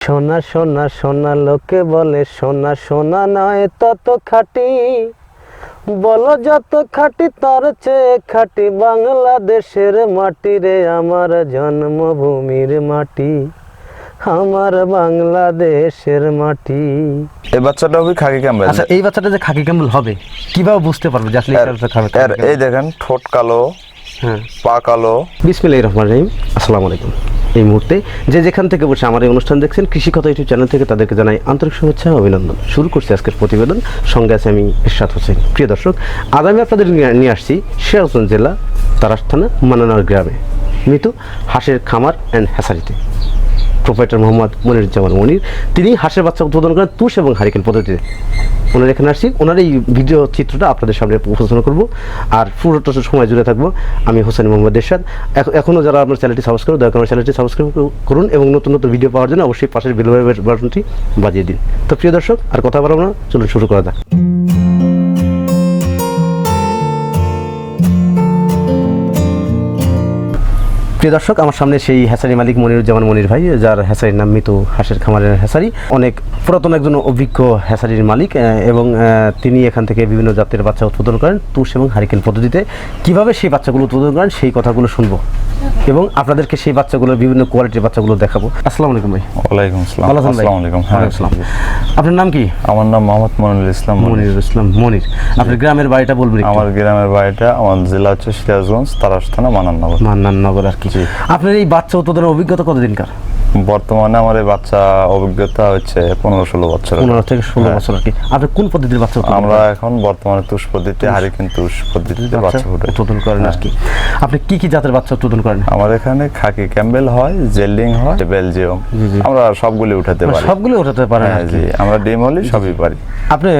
সোনা সোনা সোনা লোকে বলে সোনা সোনা নয় তত খাটি। বলো যত খাটি তার চেয়ে খাটি বাংলাদেশের মাটি রে আমার জন্মভূমির মাটি আমার বাংলাদেশের মাটি। এই বাচ্চাটা হবে খাকি ক্যাম্বেল। আচ্ছা এই বাচ্চাটা যে খাকি ক্যাম্বেল হবে কীভাবে বুঝতে পারবে যে আসলে এই দেখেন ঠোঁট কালো হ্যাঁ। পা কালো। বিসমিল্লাহির রহমানির রহিম। আসসালামু আলাইকুম। এই মুহূর্তে যে যেখান থেকে বসে আমার এই অনুষ্ঠান দেখছেন কৃষি কথা ইউটিউব চ্যানেল থেকে তাদেরকে জানাই আন্তরিক শুভেচ্ছা অভিনন্দন। শুরু করছি আজকের প্রতিবেদন। সঙ্গে আছে আমি ইরশাদ হোসেন। প্রিয় দর্শক, আজ আমি আপনাদের নিয়ে- আসছি সিরাজগঞ্জ জেলা তারাস থানা মানানার গ্রামে। মৃত হাঁসের খামার অ্যান্ড হ্যাসারিতে প্রোপাইটার মোহাম্মদ মনিরুজ্জামান মনির। তিনি হাঁসের বাচ্চা উদ্বোধন করেন তুষ এবং হারিকেন পদ্ধতিতে। ওনার এখানে আসছি। ওনার এই ভিডিও চিত্রটা আপনাদের সামনে উপস্থাপনা করব। আর পুরোটা সময় জুড়ে থাকব। আমি হোসেন মোহাম্মদ এখ- এখনও যারা আপনার চ্যানেলটি সাবস্ক্রাইব দয়া করে আমার চ্যানেলটি সাবস্ক্রাইব করুন এবং নতুন নতুন ভিডিও পাওয়ার জন্য অবশ্যই পাশের বেল বাটনটি বাজিয়ে দিন। তো প্রিয় দর্শক, আর কথা বলব না। চলুন শুরু করা যাক। প্রিয় দর্শক আমার সামনে সেই হ্যাসারি মালিক মনিরুজ্জামান মনির ভাই যার হ্যাসারির নাম মৃত হাঁসের খামারের হ্যাসারি অনেক পুরাতন একজন অভিজ্ঞ হ্যাসারির মালিক এবং তিনি এখান থেকে বিভিন্ন জাতের বাচ্চা উৎপাদন করেন তুষ এবং হারিকেন পদ্ধতিতে। কীভাবে সেই বাচ্চাগুলো উৎপাদন করেন সেই কথাগুলো শুনব এবং আপনাদেরকে সেই বাচ্চাগুলোর বিভিন্ন কোয়ালিটির বাচ্চাগুলো দেখাবো। আসসালামু আলাইকুম ভাই। ওয়ালাইকুম আসসালাম। ভালো আছেন ভাই? আসসালামু আলাইকুম হ্যাঁ। আসসালাম। আপনার নাম কি? আমার নাম মোহাম্মদ মনিরুল ইসলাম মনির। মনির ইসলাম মনির। আপনার গ্রামের বাড়িটা বলবেন আমার গ্রামের বাড়িটা আমার জেলা হচ্ছে সিরাজগঞ্জ তারাস থানা মানান্নগর। মান্নাননগর আর কি। আপনার এই বাচ্চা উৎপাদনের অভিজ্ঞতা কতদিনকার বর্তমানে আমার এই বাচ্চা অভিজ্ঞতা হচ্ছে পনেরো ষোলো বছর পনেরো থেকে ষোলো বছর আর কি আপনি কোন পদ্ধতির বাচ্চা আমরা এখন বর্তমানে তুষ পদ্ধতিতে হারিকেন তুষ পদ্ধতিতে বাচ্চা ফুটে উৎপাদন করেন আর কি। আপনি কি কি জাতের বাচ্চা উৎপাদন করেন? আমার এখানে খাকি ক্যাম্বেল হয় জেল্ডিং হয় বেলজিয়াম। আমরা সবগুলি উঠাতে পারি। সবগুলি উঠাতে পারেন হ্যাঁ জি। আমরা ডিম হলি সবই পারি। আপনি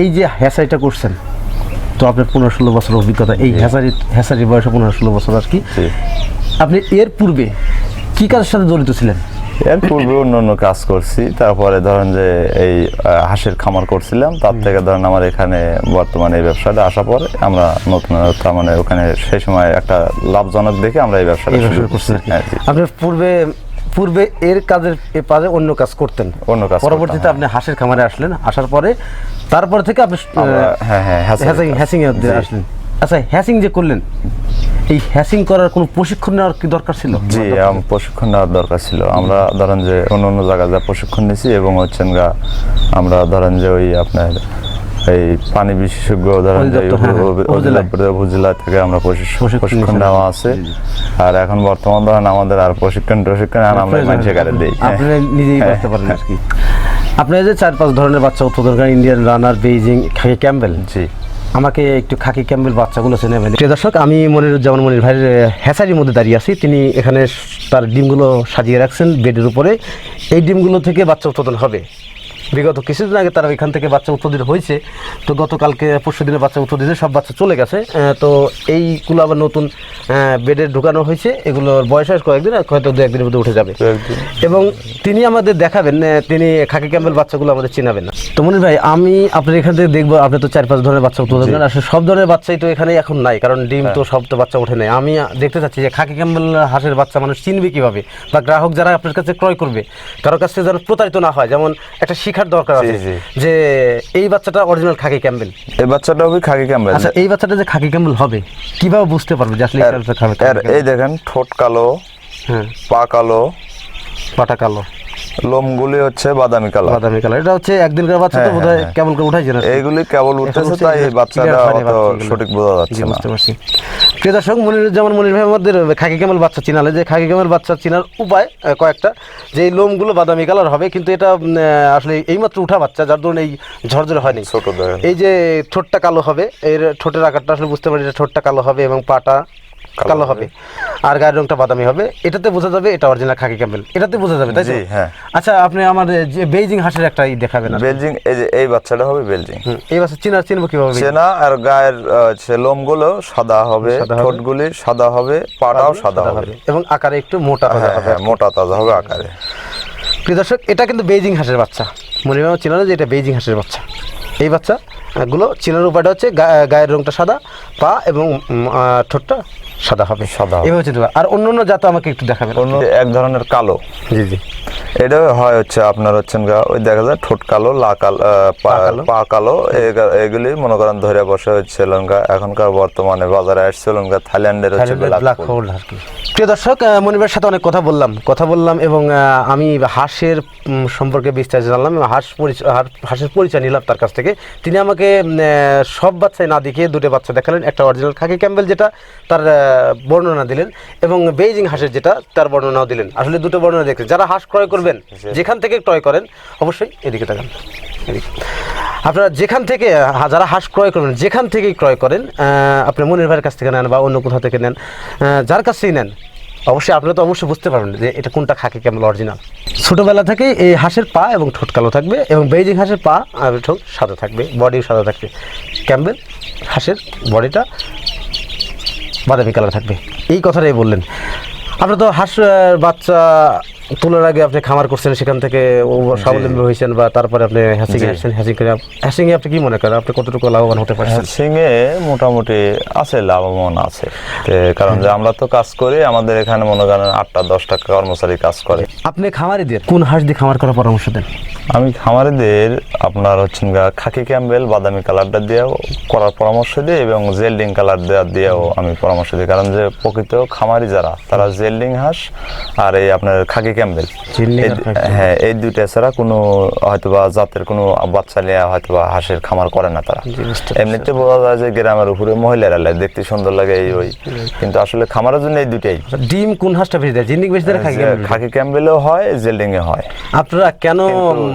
এই যে হ্যাসারিটা করছেন তো আপনার পনেরো ষোলো বছর অভিজ্ঞতা এই হ্যাসারি হ্যাসারির বয়সে পনেরো ষোলো বছর আর কি। আপনি এর পূর্বে কি কাজের সাথে জড়িত ছিলেন? এর পূর্বে অন্য অন্য কাজ করছি তারপরে ধরেন যে এই হাঁসের খামার করছিলাম তার থেকে ধরেন আমার এখানে বর্তমানে এই ব্যবসাটা আসার পরে আমরা নতুন মানে ওখানে সেই সময় একটা লাভজনক দেখে আমরা এই ব্যবসাটা শুরু করছি। হ্যাঁ, পূর্বে পূর্বে এর কাজের পাশে অন্য কাজ করতেন। অন্য কাজ পরবর্তীতে আপনি হাঁসের খামারে আসলেন আসার পরে তারপর থেকে আপনি হ্যাঁ হ্যাঁ হ্যাঁ হ্যাসিং জি। আসলেন। আচ্ছা হ্যাসিং যে করলেন এই হ্যাসিং করার কোনো প্রশিক্ষণ নেওয়ার কি দরকার ছিল? জি প্রশিক্ষণ নেওয়ার দরকার ছিল। আমরা ধরেন যে অন্য অন্য জায়গায় যা প্রশিক্ষণ নিয়েছি এবং হচ্ছেন গা আমরা ধরেন যে ওই আপনার এই পানি বিশেষজ্ঞ হ্যাঁ, হ্যাঁ, উপজেলা থেকে আমরা প্রশিক্ষণ নেওয়া আছে। আর এখন বর্তমান ধরেন আমাদের আর প্রশিক্ষণ প্রশিক্ষণ আর আমরা মানুষের কারে দিই। নিজেই হ্যাঁ, করতে পারেন আর কি আপনি যে চার পাঁচ ধরনের বাচ্চা উৎপাদন করেন Indian runner Beijing khaki Campbell জি। আমাকে একটু খাকি ক্যাম্বেল বাচ্চাগুলো চেনে নেবেন প্রিয় দর্শক আমি মনিরুজ্জামান মনির ভাইয়ের হ্যাসারির মধ্যে দাঁড়িয়ে আছি। তিনি এখানে তার ডিমগুলো সাজিয়ে রাখছেন বেডের উপরে। এই ডিমগুলো থেকে বাচ্চা উৎপাদন হবে। বিগত কিছুদিন আগে তারা এখান থেকে বাচ্চা উৎপাদিত হয়েছে তো গতকালকে পরশু দিনে বাচ্চা উৎপাদিত সব বাচ্চা চলে গেছে। তো এইগুলো আবার নতুন বেডে ঢুকানো হয়েছে। এগুলোর বয়স হয় কয়েকদিন আর হয়তো দু একদিনের মধ্যে উঠে যাবে। এবং তিনি আমাদের দেখাবেন তিনি খাকি ক্যাম্বেল বাচ্চাগুলো আমাদের চিনাবেন না। তো মনির ভাই আমি আপনার এখান থেকে দেখব আপনি তো চার পাঁচ ধরনের বাচ্চা উৎপাদন করেন আসলে সব ধরনের বাচ্চাই তো এখানে এখন নাই কারণ ডিম তো সব তো বাচ্চা ওঠে নাই। আমি দেখতে চাচ্ছি যে খাকি ক্যাম্বেল হাঁসের বাচ্চা মানুষ চিনবে কীভাবে বা গ্রাহক যারা আপনার কাছে ক্রয় করবে কারোর কাছে যেন প্রতারিত না হয়। যেমন একটা শিখার দরকার আছে যে এই বাচ্চাটা অরিজিনাল খাকি ক্যাম্বেল। এই বাচ্চাটা হবে খাকি ক্যাম্বেল? আচ্ছা এই বাচ্চাটা যে খাকি ক্যাম্বেল হবে কীভাবে বুঝতে পারবে যে আসলে এই দেখেন ঠোঁট কালো হ্যাঁ। পা কালো। পাটা কালো। লোমগুলি হচ্ছে বাদামি কালো বাদামি কালার। এটা হচ্ছে একদিনকার বাচ্চা তো হ্যাঁ, বোধহয় হ্যাঁ, কেবল করে উঠাইছে না। এইগুলি কেবল উঠতেছে তাই বাচ্চাটা অত সঠিক বোঝা যাচ্ছে না। বুঝতে পারছি। প্রিয় দর্শক মনিরুজ্জামান মনির ভাই আমাদের খাকি কেমন বাচ্চা চিনালে যে খাকি কেমন বাচ্চা চিনার উপায় কয়েকটা যে এই লোমগুলো বাদামি কালার হবে কিন্তু এটা আসলে এইমাত্র উঠা বাচ্চা যার ধরুন এই ঝরঝরে হয়নি। ছোট এই যে ঠোঁটটা কালো হবে এর ঠোঁটের আকারটা আসলে বুঝতে পারি এটা ঠোঁটটা কালো হবে এবং পাটা কালো হবে। আর গায়ের রংটা বাদামি হবে। এটাতে বোঝা যাবে এটা অরিজিনাল খাকি ক্যাম্বেল এটাতে বোঝা যাবে তাই হ্যাঁ। আচ্ছা আপনি আমার যে বেইজিং হাঁসের একটা ই দেখাবেন। বেলজিং এই যে এই বাচ্চাটা হবে বেলজিং হুম, এই বাচ্চা চিনার চিনবো কীভাবে চেনা আর গায়ের হচ্ছে লোমগুলো সাদা হবে। ঠোঁটগুলি সাদা হবে পাটাও সাদা হবে। এবং আকারে একটু মোটা হ্যাঁ হবে হ্যাঁ মোটা তাজা হবে আকারে। প্রিয় দর্শক এটা কিন্তু বেজিং হাঁসের বাচ্চা। মনে হয় চিনানো যে এটা বেইজিং হাঁসের বাচ্চা? এই বাচ্চা গুলো চিনার উপায়টা হচ্ছে গায়ের রংটা সাদা পা এবং ঠোঁটটা সাদা হবে। সাদা। এভাবে পারবেন। আর অন্য অন্য জাত আমাকে একটু দেখাবেন। অন্য এক ধরনের কালো। জি জি। এটা হয় হচ্ছে আপনার হচ্ছেন গা ওই দেখা যায় ঠোঁট কালো লা কালো পা- কালো। এগুলি মনে করেন ধরে বসে হচ্ছে লঙ্কা। এখনকার বর্তমানে বাজারে আসছে লঙ্কা। থাইল্যান্ডের হচ্ছে ব্ল্যাক হোল। আর কি। প্রিয় দর্শক মনিবের সাথে অনেক কথা বললাম। কথা বললাম এবং আমি হাঁসের সম্পর্কে বিস্তারিত জানলাম হাঁস পরিচয় হাঁস- হাঁসের পরিচয় নিলাম তার কাছ থেকে। তিনি আমাকে সব বাচ্চাই না দেখিয়ে দুটো বাচ্চা দেখালেন। একটা অরিজিনাল খাকি ক্যাম্বেল যেটা তার বর্ণনা দিলেন এবং বেইজিং হাঁসের যেটা তার বর্ণনাও দিলেন। আসলে দুটো বর্ণনা দেখলেন। যারা হাঁস ক্রয় করবেন যেখান থেকে ক্রয় করেন অবশ্যই এদিকে তাকান। এদিকে। আপনারা যেখান থেকে যারা হাঁস ক্রয় করবেন যেখান থেকেই ক্রয় করেন আপনি মনির ভাইয়ের কাছ থেকে নেন বা অন্য কোথাও থেকে নেন যার কাছ থেকেই নেন অবশ্যই আপনারা তো অবশ্যই বুঝতে পারবেন যে এটা কোনটা খাকি কেমন অরিজিনাল ছোটোবেলা থেকেই এই হাঁসের পা এবং ঠোঁট কালো থাকবে এবং বেইজিং হাঁসের পা আর ঠোঁট সাদা থাকবে বডিও সাদা থাকবে। ক্যাম্বেল হাঁসের বডিটা বাদামি কালার থাকবে। এই কথাটাই বললেন। আপনি তো হাঁস বাচ্চা তোলার আগে আপনি খামার করছেন সেখান থেকে ও স্বাবলম্বী হয়েছেন বা তারপরে আপনি হ্যাসিং আসছেন হ্যাসিং করে হ্যাসিং এ আপনি কি মনে করেন? আপনি কতটুকু লাভবান হতে পারছেন? সিংয়ে মোটামুটি আছে লাভবান আছে। কারণ যে আমরা তো কাজ করি আমাদের এখানে মনে করেন আটটা দশটা কর্মচারী কাজ করে। আপনি খামারিদের কোন হাঁস দিয়ে খামার করার পরামর্শ দেন? আমি খামারিদের আপনার হচ্ছেন খাকি ক্যাম্বেল বাদামি কালারটা দিয়েও করার পরামর্শ দিই এবং জেল্ডিং কালার দেওয়া দিয়েও আমি পরামর্শ দিই। কারণ যে প্রকৃত খামারি যারা তারা জেল্ডিং হাঁস আর এই আপনার খাকি ক্যাম্বেল হ্যাঁ এই দুইটা ছাড়া কোনো হয়তোবা জাতের কোনো বাচ্চা নিয়ে হয়তোবা হাঁসের খামার করে না তারা। এমনিতে বোঝা যায় যে গ্রামের উপরে মহিলারা দেখতে সুন্দর লাগে এই ওই। কিন্তু আসলে খামারের জন্য এই দুইটাই। ডিম কোন হাঁসটা বেশি দেয়? জিন্দিক বেশি দেয়? খাকি ক্যাম্বেলেও হয় জেলডিংয়ে হয়। আপনারা কেন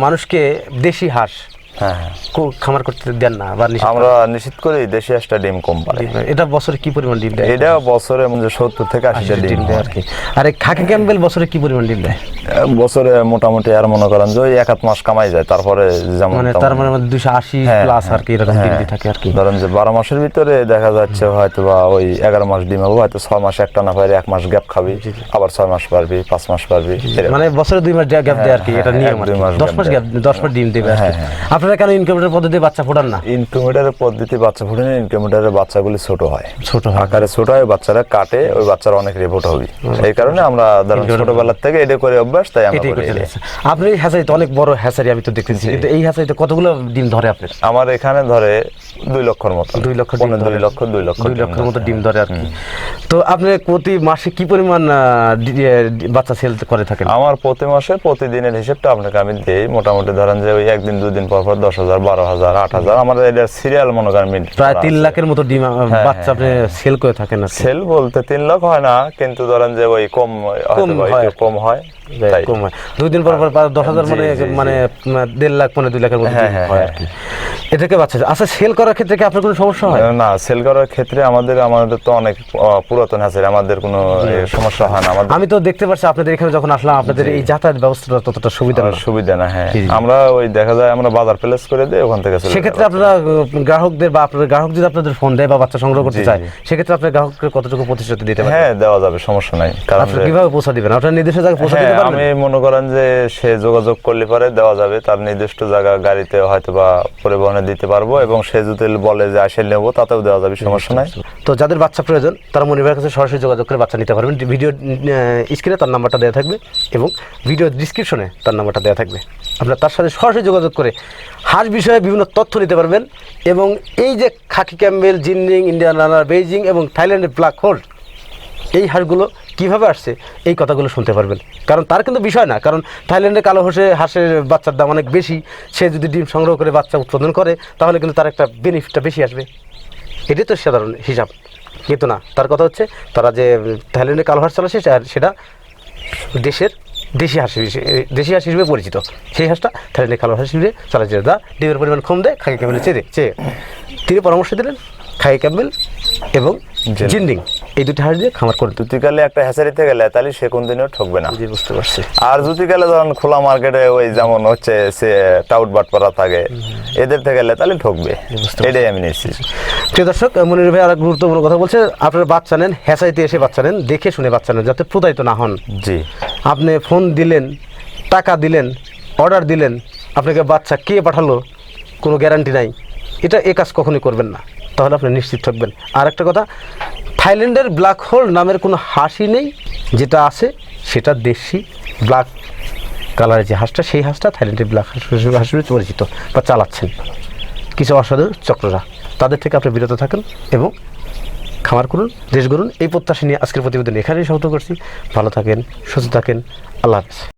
মানুষকে দেশি হাঁস হ্যাঁ হ্যাঁ। খামার করতে দেন না বা আমরা নিশ্চিত করি দেশি একটা ডিম কম পারে। এটা বছরে কি পরিমাণ ডিম দেয়? এটা বছরে সত্তর থেকে আশিটা ডিম দেয় আর কি। আর খাকি ক্যাম্বেল বছরে কি পরিমাণ ডিম দেয়? বছরে মোটামুটি আর মনে করেন যে ওই এক আধ মাস কামাই যায় তারপরে যেমন মানে তার মানে দুশো আশি হ্যাঁ, প্লাস আর কি এরকম ডিম হ্যাঁ। থাকে আর কি। ধরেন যে বারো মাসের ভিতরে দেখা যাচ্ছে হয়তো বা ওই এগারো মাস ডিম হবে হয়তো ছয় মাস একটা না পারবি এক মাস গ্যাপ খাবি আবার ছয় মাস পারবি পাঁচ মাস পারবি মানে বছরে দুই মাস গ্যাপ দেয় আর কি হ্যাঁ, এটা হ্যাঁ, নিয়ম দশ মাস গ্যাপ দশ মাস ডিম দেবে হ্যাঁ, হ্যাঁ। আপনারা কেন ইনকিউবেটর পদ্ধতি বাচ্চা ফোটান না? ইনকিউবেটারের পদ্ধতি বাচ্চা ইনকিউবেটারের বাচ্চাগুলি ছোট হয়। ছোট হয়। আকারে ছোট হয় বাচ্চারা কাটে ওই বাচ্চারা অনেক রিপোর্ট হবে। এই কারণে আমরা ছোটবেলার থেকে এটা করে অভ্যাস তাই আমরা তো অনেক বড় হ্যাচারি আমি তো দেখতেছি। কিন্তু এই হ্যাচারিতে কতগুলো ডিম ধরে আপনার? আমার এখানে ধরে দুই লক্ষর মতো। দুই লক্ষ দুই লক্ষ দুই লক্ষ দুই লক্ষের মতো ডিম ধরে আর কি। তো আপনি প্রতি মাসে কি পরিমাণ বাচ্চা সেল করে থাকেন? আমার প্রতি মাসে প্রতিদিনের হিসেবটা আপনাকে আমি দিই। মোটামুটি ধরেন যে ওই একদিন দুদিন পর পর দশ হাজার বারো হাজার আট হাজার আমাদের এটা সিরিয়াল মনে করেন মিল প্রায় তিন লাখের মতো ডিম আহ, হ্যাঁ, বাচ্চা আপনি সেল করে থাকেন সেল বলতে তিন লাখ হয় না কিন্তু ধরেন যে ওই কম হয় কম হয়। কম হয়। দুই দিন পর পর দশ হাজার মানে জি। মানে দেড় লাখ পনেরো দুই লাখের হ্যাঁ, হয় আর কি এটাকে বাচ্চা? আচ্ছা সেল করার ক্ষেত্রে কি আপনার কোনো সমস্যা হয়? না সেল করার ক্ষেত্রে আমাদের আমাদের তো অনেক পুরাতন আছে আমাদের কোনো সমস্যা হয় না। আমাদের আমি তো দেখতে পাচ্ছি আপনাদের এখানে যখন আসলাম আপনাদের এই যাতায়াত ব্যবস্থাটা ততটা সুবিধা না। সুবিধা না হ্যাঁ। আমরা ওই দেখা যায় আমরা বাজার প্লেস করে দিই ওখান থেকে সেক্ষেত্রে আপনারা গ্রাহকদের বা আপনাদের গ্রাহক যদি আপনাদের ফোন দেয় বা বাচ্চা সংগ্রহ করতে চায় সেক্ষেত্রে আপনার গ্রাহককে কতটুকু প্রতিশ্রুতি দিতে পারেন হ্যাঁ দেওয়া যাবে সমস্যা নাই। কারণ কীভাবে পৌঁছা দিবেন? আপনার নির্দিষ্ট জায়গায় পৌঁছা দিতে হ্যাঁ, পারবেন আমি মনে করেন যে সে যোগাযোগ করলে পরে দেওয়া যাবে তার নির্দিষ্ট জায়গা গাড়িতে হয়তো বা পরিবহনে দিতে পারব এবং সে যদি বলে যে আসে নেব তাতেও দেওয়া যাবে সমস্যা নাই। তো যাদের বাচ্চা প্রয়োজন তারা মনিবের কাছে সরাসরি যোগাযোগ করে বাচ্চা নিতে পারবেন। ভিডিও স্ক্রিনে তার নাম্বারটা দেওয়া থাকবে এবং ভিডিও ডিসক্রিপশনে তার নাম্বারটা দেওয়া থাকবে। আপনারা তার সাথে সরাসরি যোগাযোগ করে হাঁস বিষয়ে বিভিন্ন তথ্য নিতে পারবেন এবং এই যে khaki Campbell Jinding Indian runner Beijing এবং থাইল্যান্ডের ব্ল্যাক হোল্ড এই হাঁসগুলো কীভাবে আসছে, এই কথাগুলো শুনতে পারবেন। কারণ তার কিন্তু বিষয় না, কারণ থাইল্যান্ডে কালো হাঁসে হাঁসের বাচ্চার দাম অনেক বেশি, সে যদি ডিম সংগ্রহ করে বাচ্চা উৎপাদন করে, তাহলে কিন্তু তার একটা বেনিফিটটা বেশি আসবে। এটাই তো সাধারণ হিসাব। কিন্তু না, তার কথা হচ্ছে, তারা যে থাইল্যান্ডে কালো হাঁস চালাচ্ছে আর সেটা দেশের দেশি হাঁস দেশি হাঁস হিসেবে পরিচিত। সেই হাঁসটা থাইল্যান্ডে কালো হাঁস হিসেবে চালাচ্ছে। দা ডিমের পরিমাণ কম দেয় খাকি ক্যাম্বেল চেয়ে চেয়ে। তিনি পরামর্শ দিলেন খাকি ক্যাম্বেল এবং জিন্ডিং। এই দুটি হাঁস দিয়ে খামার করে তুই গেলে একটা হ্যাচারিতে গেলে তাহলে সে কোন দিনও ঠকবে না। বুঝতে পারছি। আর যদি গেলে ধরেন খোলা মার্কেটে ওই যেমন হচ্ছে সে টাউট বাটপাড়া থাকে এদের থেকে গেলে তাহলে ঠকবে। এটাই আমি নিচ্ছি প্রিয় দর্শক মনির ভাই আর গুরুত্বপূর্ণ কথা বলছে আপনারা বাচ্চা নেন হ্যাঁচাইতে এসে বাচ্চা নেন দেখে শুনে বাচ্চা নেন যাতে প্রতারিত না হন। জি। আপনি ফোন দিলেন টাকা দিলেন অর্ডার দিলেন আপনাকে বাচ্চা কে পাঠালো কোনো গ্যারান্টি নাই। এটা এ কাজ কখনোই করবেন না। তাহলে আপনি নিশ্চিত থাকবেন। আর একটা কথা, থাইল্যান্ডের ব্ল্যাক হোল নামের কোনো হাঁসই নেই, যেটা আছে, সেটা দেশি ব্ল্যাক কালারের যে হাঁসটা, সেই হাঁসটা থাইল্যান্ডের ব্ল্যাক হাঁস হিসেবে পরিচিত বা চালাচ্ছেন। কিছু অসাধু চক্ররা, তাদের থেকে আপনি বিরত থাকেন এবং খামার করুন, দেশ গড়ুন। এই প্রত্যাশা নিয়ে আজকের প্রতিবেদন এখানেই সমাপ্ত করছি। ভালো থাকেন, সুস্থ থাকেন, আল্লাহ হাফেজ।